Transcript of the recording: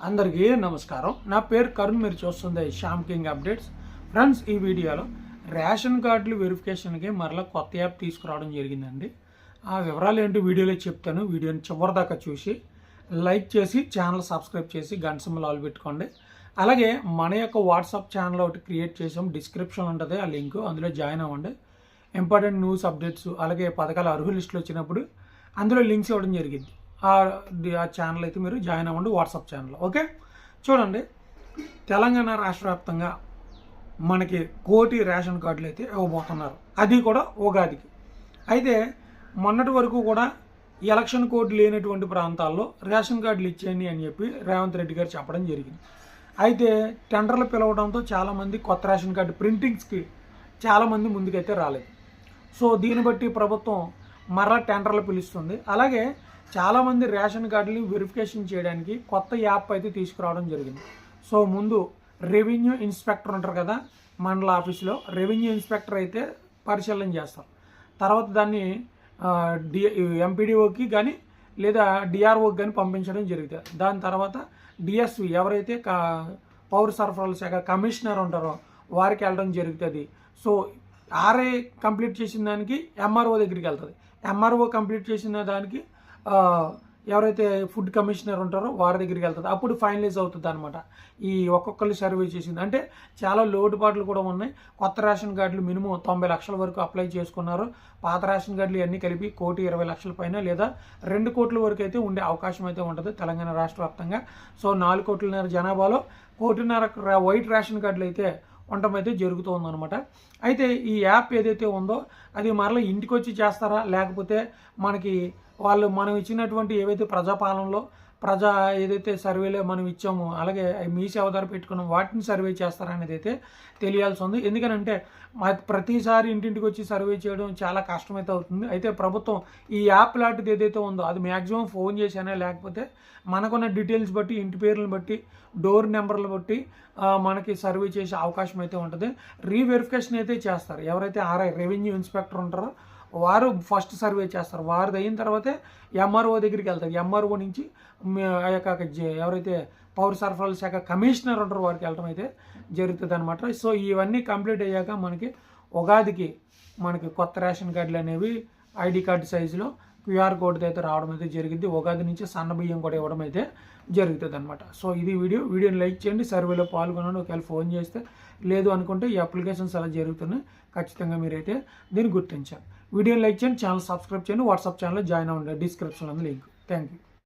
అందరికీ నమస్కారం. నా పేరు కరుణ్ మీరు చూస్తుంది శ్యామ్ కింగ్ అప్డేట్స్. ఫ్రెండ్స్ ఈ వీడియోలో రేషన్ కార్డులు వెరిఫికేషన్కి మరలా కొత్త యాప్ తీసుకురావడం జరిగిందండి. ఆ వివరాలు ఏంటి వీడియోలో చెప్తాను. వీడియోని చివరిదాకా చూసి లైక్ చేసి ఛానల్ సబ్స్క్రైబ్ చేసి గంట సింబల్ ఆల్ పెట్టుకోండి. అలాగే మన యొక్క వాట్సాప్ ఛానల్ ఒకటి క్రియేట్ చేసాం. డిస్క్రిప్షన్ ఉంటుంది ఆ లింక్ అందులో జాయిన్ అవ్వండి. ఇంపార్టెంట్ న్యూస్ అప్డేట్స్ అలాగే పథకాల అర్హుల లిస్టులు వచ్చినప్పుడు అందులో లింక్స్ ఇవ్వడం జరిగింది. ఆ ఛానల్ అయితే మీరు జాయిన్ అవ్వండి వాట్సాప్ ఛానల్ ఓకే చూడండి తెలంగాణ రాష్ట్ర వ్యాప్తంగా మనకి కోటి రేషన్ కార్డులు అయితే ఇవ్వబోతున్నారు. అది కూడా ఉగాదికి. అయితే మొన్నటి వరకు కూడా ఎలక్షన్ కోడ్ లేనటువంటి ప్రాంతాల్లో రేషన్ కార్డులు ఇచ్చేయండి అని చెప్పి రేవంత్ రెడ్డి గారు చెప్పడం జరిగింది. అయితే టెండర్లు పిలవడంతో చాలామంది కొత్త రేషన్ కార్డు ప్రింటింగ్స్కి చాలామంది ముందుకైతే రాలేదు. సో దీన్ని బట్టి ప్రభుత్వం మర్రా టెండర్లు పిలుస్తుంది. అలాగే చాలామంది రేషన్ కార్డుని వెరిఫికేషన్ చేయడానికి కొత్త యాప్ అయితే తీసుకురావడం జరిగింది. సో ముందు రెవెన్యూ ఇన్స్పెక్టర్ ఉంటారు కదా మండల ఆఫీస్లో రెవెన్యూ ఇన్స్పెక్టర్ అయితే పరిశీలన చేస్తారు తర్వాత దాన్ని డి ఎంపీడీఓకి కానీ లేదా డిఆర్ఓకి కానీ పంపించడం జరుగుతుంది. దాని తర్వాత డిఎస్వి ఎవరైతే పౌర సరఫరాల శాఖ కమిషనర్ ఉంటారో వారికి వెళ్ళడం జరుగుతుంది. సో ఆర్ఐ కంప్లీట్ చేసిన దానికి ఎంఆర్ఓ దగ్గరికి వెళ్తుంది. ఎంఆర్ఓ కంప్లీట్ చేసిన దానికి ఎవరైతే ఫుడ్ కమిషనర్ ఉంటారో వారి దగ్గరికి వెళ్తుంది అప్పుడు ఫైనలైజ్ అవుతుంది అనమాట ఈ ఒక్కొక్కరు సర్వే చేసింది. అంటే చాలా లోటుపాట్లు కూడా ఉన్నాయి. కొత్త రేషన్ కార్డులు మినిమం తొంభై లక్షల వరకు అప్లై చేసుకున్నారు. పాత రేషన్ కార్డులు అన్నీ కలిపి కోటి ఇరవై లక్షల పైన లేదా రెండు కోట్ల వరకు అయితే ఉండే అవకాశం అయితే ఉంటుంది తెలంగాణ రాష్ట్ర వ్యాప్తంగా. సో నాలుగు కోట్లన్నర జనాభాలో కోటిన్నర వైట్ రేషన్ కార్డులు అయితే ఉండటం అయితే జరుగుతుందన్నమాట. అయితే ఈ యాప్ ఏదైతే ఉందో అది మరలా ఇంటికి వచ్చి చేస్తారా? లేకపోతే మనకి వాళ్ళు మనం ఇచ్చినటువంటి ఏవైతే ప్రజాపాలనలో ప్రజా ఏదైతే సర్వేలో మనం ఇచ్చామో అలాగే మీ సేవ ద్వారా పెట్టుకున్నాం వాటిని సర్వే చేస్తారనేది అయితే తెలియాల్సి ఉంది. ఎందుకనంటే ప్రతిసారి ఇంటింటికి వచ్చి సర్వే చేయడం చాలా కష్టమైతే అవుతుంది. అయితే ప్రభుత్వం ఈ యాప్ లాంటిది ఏదైతే ఉందో అది మ్యాక్సిమం ఫోన్ చేశానే లేకపోతే మనకున్న డీటెయిల్స్ బట్టి ఇంటి పేర్లను బట్టి డోర్ నెంబర్లు బట్టి మనకి సర్వే చేసే అవకాశం అయితే ఉంటుంది. రీవెరిఫికేషన్ అయితే చేస్తారు. ఎవరైతే ఆర్ఐ రెవెన్యూ ఇన్స్పెక్టర్ ఉంటారో వారు ఫస్ట్ సర్వే చేస్తారు. వారిది అయిన తర్వాతే ఎంఆర్ఓ దగ్గరికి వెళ్తారు. ఎంఆర్ఓ నుంచి ఆ యొక్క ఎవరైతే పౌర సరఫరాల శాఖ కమిషనర్ ఉంటారు వారికి వెళ్ళడం అయితే జరుగుతుంది అనమాట సో ఇవన్నీ కంప్లీట్ అయ్యాక మనకి ఉగాదికి మనకి కొత్త రేషన్ కార్డులు అనేవి ఐడి కార్డు సైజులో క్యూఆర్ కోడ్ అయితే రావడం అయితే జరిగింది. ఉగాది నుంచి సన్న బియ్యం కూడా ఇవ్వడం అయితే జరుగుతుంది అనమాట సో ఇది వీడియో. వీడియోని లైక్ చేయండి. సర్వేలో పాల్గొనండి. ఒకవేళ ఫోన్ చేస్తే లేదు అనుకుంటే ఈ అప్లికేషన్స్ అలా జరుగుతున్నాయి. ఖచ్చితంగా మీరైతే దీన్ని గుర్తించాలి. వీడియోని లైక్ చేయండి. ఛానల్ సబ్స్క్రైబ్ చేయండి. వాట్సాప్ ఛానల్లో జాయిన్ అవ్వండి. డిస్క్రిప్షన్లో ఉంది లింక్. Thank you